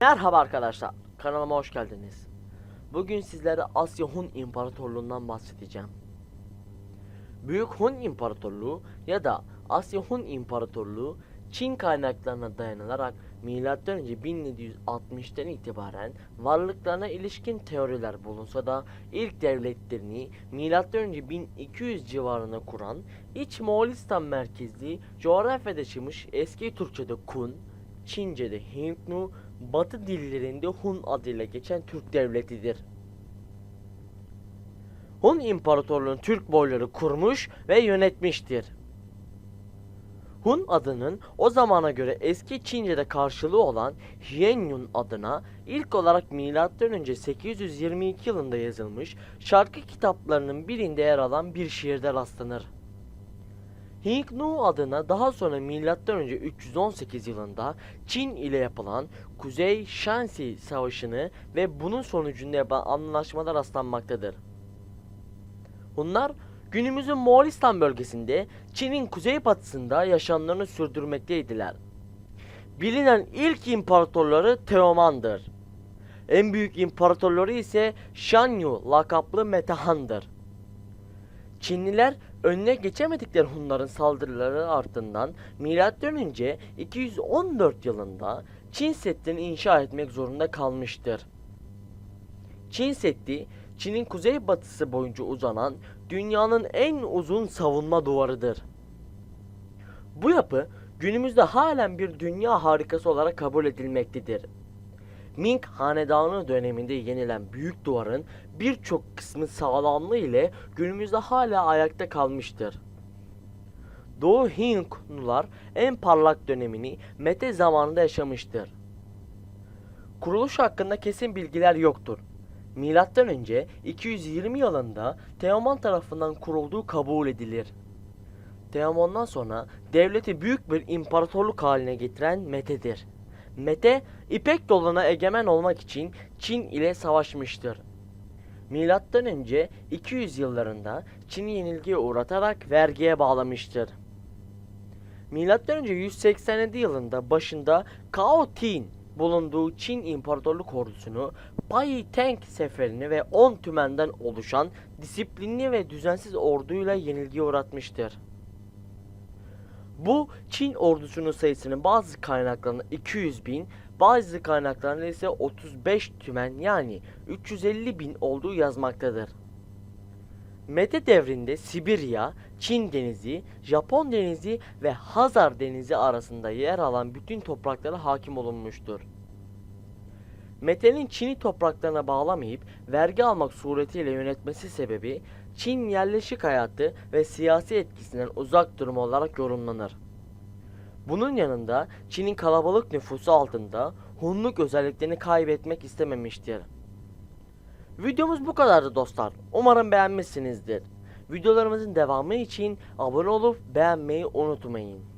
Merhaba arkadaşlar, kanalıma hoş geldiniz. Bugün sizlere Asya Hun İmparatorluğundan bahsedeceğim. Büyük Hun İmparatorluğu ya da Asya Hun İmparatorluğu Çin kaynaklarına dayanılarak M.Ö. 1760'tan itibaren varlıklarına ilişkin teoriler bulunsa da ilk devletlerini M.Ö. 1200 civarına kuran İç Moğolistan merkezli coğrafyada yaşamış eski Türkçe'de Kun, Çince'de Hintnu, Batı dillerinde Hun adıyla geçen Türk devletidir. Hun İmparatorluğu'nun Türk boyları kurmuş ve yönetmiştir. Hun adının o zamana göre eski Çince'de karşılığı olan Hyenyun adına ilk olarak M.Ö. 822 yılında yazılmış şarkı kitaplarının birinde yer alan bir şiirde rastlanır. Hingnu adına daha sonra M.Ö. 318 yılında Çin ile yapılan Kuzey Shanxi Savaşı'nı ve bunun sonucunda yapılan anlaşmalar rastlanmaktadır. Hunlar günümüzün Moğolistan bölgesinde Çin'in kuzeybatısında yaşamlarını sürdürmekteydiler. Bilinen ilk imparatorları Teoman'dır. En büyük imparatorları ise Shanyu lakaplı Metehan'dır. Çinliler önüne geçemedikleri Hunların saldırıları ardından M.Ö. 214 yılında Çin Seddi'ni inşa etmek zorunda kalmıştır. Çin Seddi, Çin'in kuzeybatısı boyunca uzanan dünyanın en uzun savunma duvarıdır. Bu yapı günümüzde halen bir dünya harikası olarak kabul edilmektedir. Ming Hanedanı döneminde yenilen büyük duvarın birçok kısmı sağlamlığı ile günümüzde hala ayakta kalmıştır. Doğu Hinknular en parlak dönemini Mete zamanında yaşamıştır. Kuruluş hakkında kesin bilgiler yoktur. Milattan önce 220 yılında Teoman tarafından kurulduğu kabul edilir. Teoman'dan sonra devleti büyük bir imparatorluk haline getiren Mete'dir. Mete, İpek yoluna egemen olmak için Çin ile savaşmıştır. Milattan önce 200 yıllarında Çin'i yenilgiye uğratarak vergiye bağlamıştır. Milattan önce 187 yılında başında Cao Tin bulunduğu Çin İmparatorluk ordusunu Bai Teng seferini ve 10 tümenden oluşan disiplinli ve düzensiz orduyla yenilgiye uğratmıştır. Bu Çin ordusunun sayısının bazı kaynaklarında 200 bin, bazı kaynaklarında ise 35 tümen yani 350 bin olduğu yazmaktadır. Mete devrinde Sibirya, Çin denizi, Japon denizi ve Hazar denizi arasında yer alan bütün topraklara hakim olunmuştur. Mete'nin Çin'i topraklarına bağlamayıp vergi almak suretiyle yönetmesi sebebi Çin yerleşik hayatı ve siyasi etkisinden uzak durumu olarak yorumlanır. Bunun yanında Çin'in kalabalık nüfusu altında Hunluk özelliklerini kaybetmek istememiştir. Videomuz bu kadardı dostlar. Umarım beğenmişsinizdir. Videolarımızın devamı için abone olup beğenmeyi unutmayın.